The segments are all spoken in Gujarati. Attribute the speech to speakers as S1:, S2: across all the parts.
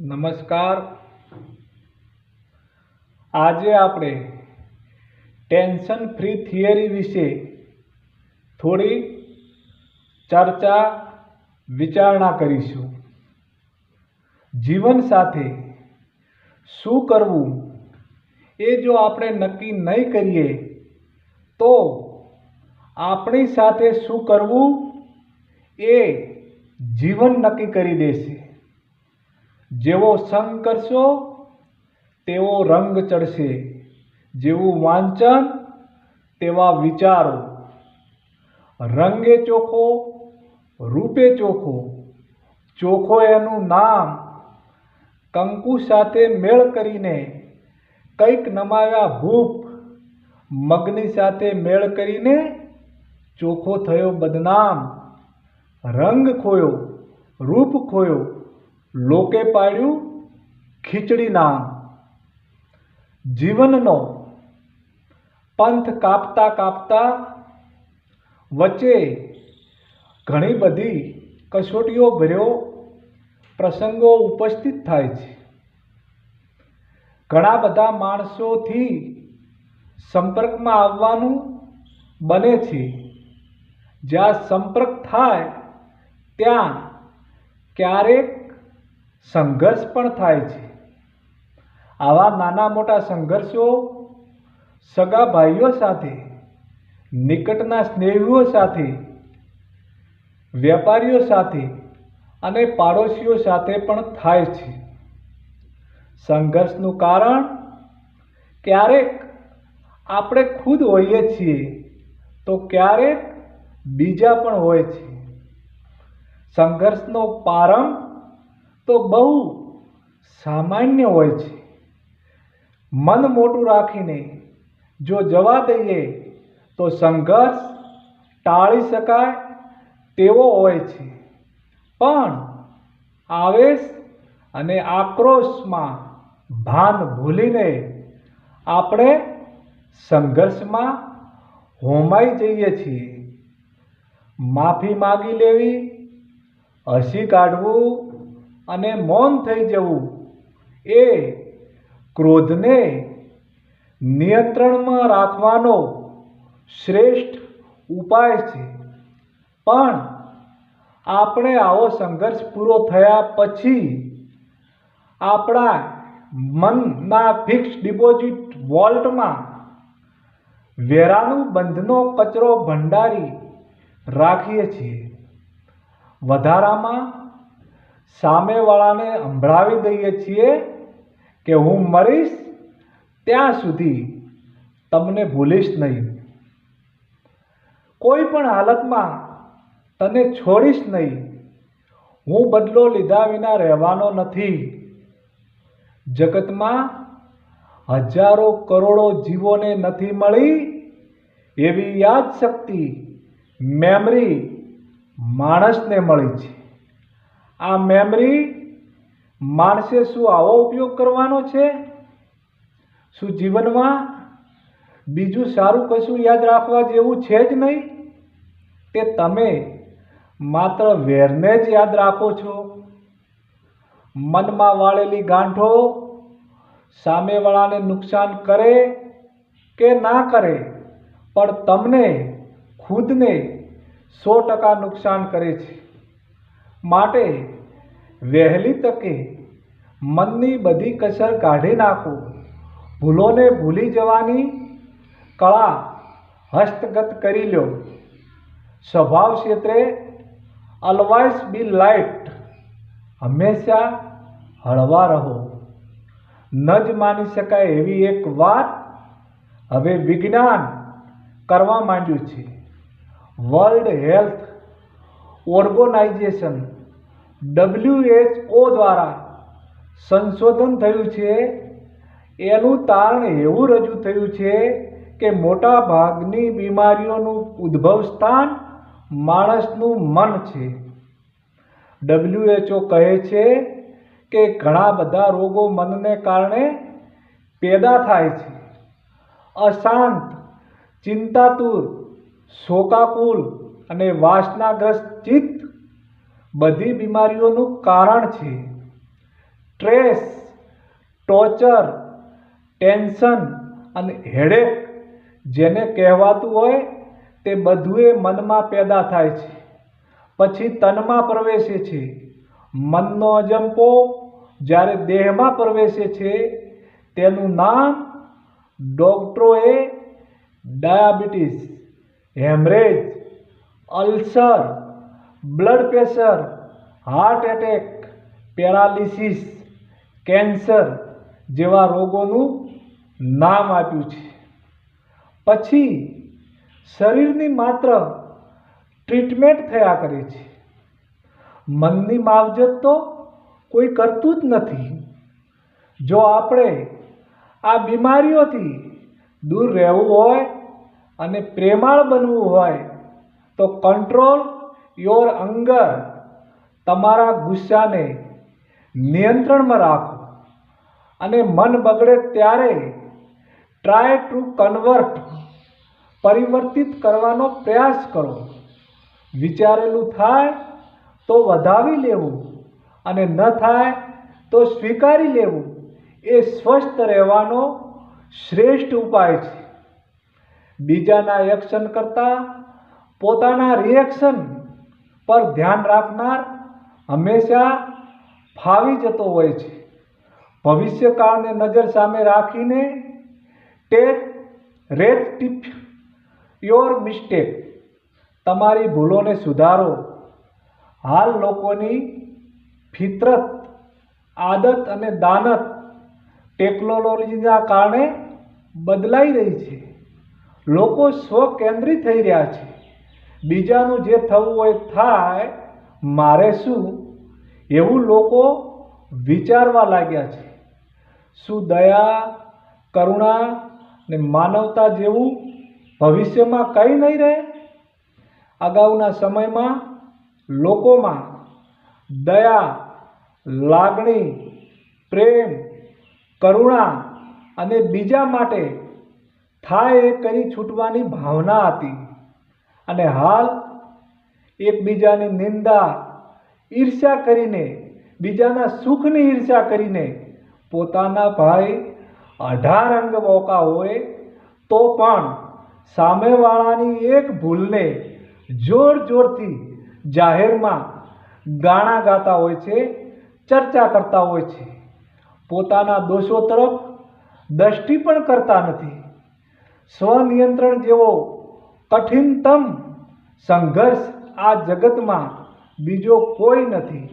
S1: નમસ્કાર. આજે આપણે ટેન્શન ફ્રી થિયરી વિશે થોડી ચર્ચા વિચારણા કરીશું. જીવન સાથે શું કરવું એ જો આપણે નક્કી નહીં કરીએ, તો આપણી સાથે શું કરવું એ જીવન નક્કી કરી દેશે. જેવો સંગ કરશો, તેવો રંગ ચડશે. જેવું વાંચન, તેવા વિચારો. રંગે ચોખ્ખો રૂપે ચોખ્ખો ચોખ્ખો એનું નામ કંકુ સાથે મેળ કરીને કંઈક નમાવ્યા ભૂપ મગની સાથે મેળ કરીને ચોખ્ખો થયો બદનામ. રંગ ખોયો, રૂપ ખોયો. લોકે પાડ્યું ખીચડી નામ જીવનનો પંથ કાપતા કાપતા વચ્ચે ઘણી બધી કસોટીઓ ભર્યો પ્રસંગો ઉપસ્થિત થાય છે. ઘણા બધા માણસોથી સંપર્કમાં આવવાનું બને છે. જ્યાં સંપર્ક થાય ત્યાં ક્યારેક સંઘર્ષ પણ થાય છે. આવા નાના મોટા સંઘર્ષો સગા ભાઈઓ સાથે, નિકટના સ્નેહીઓ સાથે, વેપારીઓ સાથે અને પાડોશીઓ સાથે પણ થાય છે. સંઘર્ષનું કારણ ક્યારેક આપણે ખુદ હોઈએ છીએ તો ક્યારેક બીજા પણ હોય છે. સંઘર્ષનો પ્રારંભ તો બહુ સામાન્ય હોય છે. મન મોટું રાખીને જો જવા દઈએ તો સંઘર્ષ ટાળી શકાય તેવો હોય છે. પણ આવેશ અને આક્રોશમાં ભાન ભૂલીને આપણે સંઘર્ષમાં હોમાઈ જઈએ છીએ. માફી માગી લેવી, હસી કાઢવું અને મૌન થઈ જવું એ ક્રોધને નિયંત્રણમાં રાખવાનો શ્રેષ્ઠ ઉપાય છે. પણ આપણે આવો સંઘર્ષ પૂરો થયા પછી આપણા મનના ફિક્સ ડિપોઝિટ વોલ્ટમાં વેરાનું બંધનો કચરો ભંડારી રાખીએ છીએ. વધારામાં સામેવાળાને સંભળાવી દઈએ છીએ કે હું મરીશ ત્યાં સુધી તમને ભૂલીશ નહીં. કોઈ પણ હાલતમાં તને છોડીશ નહીં. હું બદલો લીધા વિના રહેવાનો નથી. જગતમાં હજારો કરોડો જીવોને નથી મળી એવી યાદ શક્તિ મેમરી માણસને મળી છે. આ મેમરી માણસે શું આવો ઉપયોગ કરવાનો છે? શું જીવનમાં બીજું સારું કશું યાદ રાખવા જેવું છે જ નહીં? તે તમે માત્ર વેરને જ યાદ રાખો છો. મનમાં વાળેલી ગાંઠો સામેવાળાને નુકસાન કરે કે ના કરે, પણ તમને ખુદને સો ટકા નુકસાન કરે છે. માટે વહેલી તકે મનની બધી કસર કાઢી નાખો. ભૂલોને ભૂલી જવાની કળા હસ્તગત કરી લો સ્વભાવ ક્ષેત્રે અલવાઇઝ બી લાઇટ હંમેશા હળવા રહો. ન જ માની શકાય એવી એક વાત હવે વિજ્ઞાન કરવા માંડ્યું છે. વર્લ્ડ હેલ્થ ઓર્ગેનાઇઝેશન ડબલ્યુએચઓ દ્વારા સંશોધન થયું છે. એનું તારણ એવું રજૂ થયું છે કે મોટા ભાગની બીમારીઓનું ઉદ્ભવ સ્થાન માણસનું મન છે. ડબલ્યુએચઓ કહે છે કે ઘણા બધા રોગો મનને કારણે પેદા થાય છે. અશાંત, ચિંતાતુર, શોકાકુલ અને વાસનાગ્રસ્ત ચિત્ત બધી બીમારીઓનું કારણ છે. સ્ટ્રેસ ટોર્ચર ટેન્શન અને હેડેક જેને કહેવાતું હોય તે બધુંય મનમાં પેદા થાય છે. પછી તનમાં પ્રવેશે છે. મનનો અજંપો જ્યારે દેહમાં પ્રવેશે છે તેનું નામ ડોક્ટરોએ diabetes, haemorrhage, ulcer blood pressure heart attack paralysis cancer જેવા રોગોનું નામ આપ્યું છે. પછી શરીરની માત્ર ટ્રીટમેન્ટ થયા કરે છે. મનની માવજત તો કોઈ કરતું જ નથી. જો આપણે આ બીમારીઓથી દૂર રહેવું હોય અને પ્રેમાળ બનવું હોય તો કંટ્રોલ યોર અંગર તમારા ગુસ્સાને નિયંત્રણમાં રાખો અને મન બગડે ત્યારે ટ્રાય ટુ કન્વર્ટ પરિવર્તિત કરવાનો પ્રયાસ કરો. વિચારેલું થાય તો વધાવી લેવું અને ન થાય તો સ્વીકારી લેવું એ સ્વસ્થ રહેવાનો શ્રેષ્ઠ ઉપાય છે. બીજાના એક્શન કરતાં પોતાના રિએક્શન પર ધ્યાન રાખનાર હંમેશા ફાવી જતો હોય છે. ભવિષ્યકાળને નજર સામે રાખીને take rate tip your mistake. તમારી ભૂલોને સુધારો. હાલ લોકોની ફિતરત, આદત અને દાનત ટેકનોલોજીના કારણે બદલાઈ રહી છે. લોકો સ્વકેન્દ્રિત થઈ રહ્યા છે. બીજાનું જે થવું હોય થાય, મારે શું? એવું લોકો વિચારવા લાગ્યા છે. શું દયા, કરુણા ને માનવતા જેવું ભવિષ્યમાં કંઈ નહીં રહે? અગાઉના સમયમાં લોકોમાં દયા, લાગણી, પ્રેમ, કરુણા અને બીજા માટે થાય એ કરી છૂટવાની ભાવના હતી. અને હાલ એકબીજાની નિંદા, ઈર્ષ્યા કરીને, બીજાના સુખની ઈર્ષ્યા કરીને પોતાના ભાઈ અઢાર અંગ મોકા હોય તો પણ સામેવાળાની એક ભૂલને જોર જોરથી જાહેરમાં ગાણા ગાતા હોય છે, ચર્ચા કરતા હોય છે. પોતાના દોષો તરફ દ્રષ્ટિ પણ કરતા નથી. સ્વનિયંત્રણ જેવો કઠિનતમ સંઘર્ષ આ જગતમાં બીજો કોઈ નથી.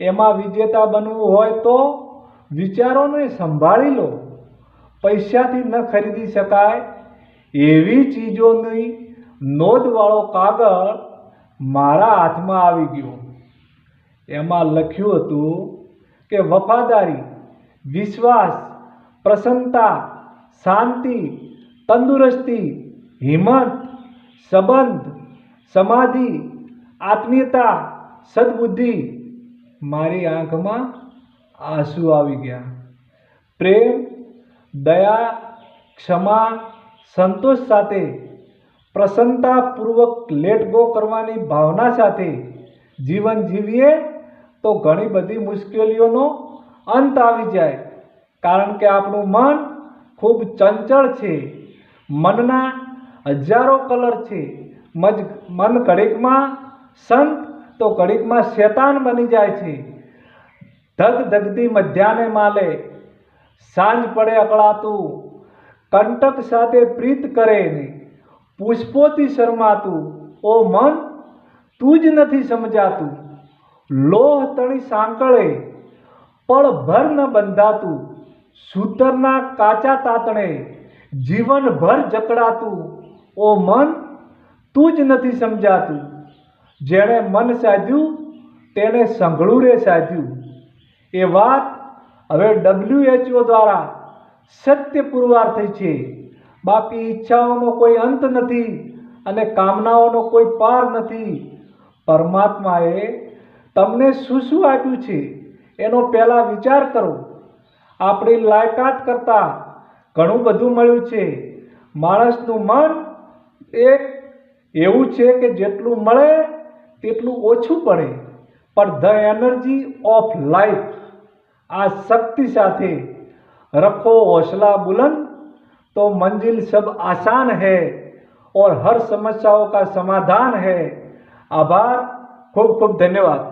S1: એમાં વિજેતા બનવું હોય તો વિચારોને સંભાળી લો. પૈસાથી ન ખરીદી શકાય. એવી ચીજોની નોંધવાળો કાગળ મારા હાથમાં આવી ગયો. એમાં લખ્યું હતું કે વફાદારી, વિશ્વાસ, પ્રસન્નતા, શાંતિ, તંદુરસ્તી હિંમત, સંબંધ, સમાધિ, આત્મીયતા, સદબુદ્ધિ મારી આંખમાં આંસુ આવી ગયા. પ્રેમ, દયા, ક્ષમા, સંતોષ સાથે, પ્રસન્નતાપૂર્વક લેટ ગો કરવાની ભાવના સાથે જીવન જીવીએ તો ઘણી બધી મુશ્કેલીઓનો અંત આવી જાય. કારણ કે આપણું મન ખૂબ ચંચળ છે. મનના હજારો કલર છે. મજ મન કડીકમાં સંત તો કડીકમાં શેતાન બની જાય છે. ધગ ધગતી મધ્યાને માલે, સાંજ પડે અકળાતું, કંટક સાથે પ્રીત કરે ને પુષ્પોથી શરમાતું, ઓ મન, તું જ નથી સમજાતું. લોહ તણી સાંકળે પળભર ન બંધાતું, સૂતરના કાચા તાતણે, જીવનભર જકડાતું. ઓ મન, તું જ નથી સમજાતું. જેણે મન સાધ્યું, તેણે સંઘળું રે સાધ્યું. એ વાત હવે ડબલ્યુએચઓ દ્વારા સત્ય પુરવાર થઈ છે. બાકી ઈચ્છાઓનો કોઈ અંત નથી અને કામનાઓનો કોઈ પાર નથી. પરમાત્માએ તમને શું શું આપ્યું છે એનો પહેલાં વિચાર કરો. આપણી લાયકાત કરતાં ઘણું બધું મળ્યું છે. માણસનું મન એક એવું છે કે જેટલું મળે તેટલું ઓછું પડે પણ ધ એનર્જી ઓફ લાઈફ આ શક્તિ સાથે रखो हौसला बुलंद तो मंजिल सब आसान है और हर समस्याओं का समाधान है आभार खूब खूब धन्यवाद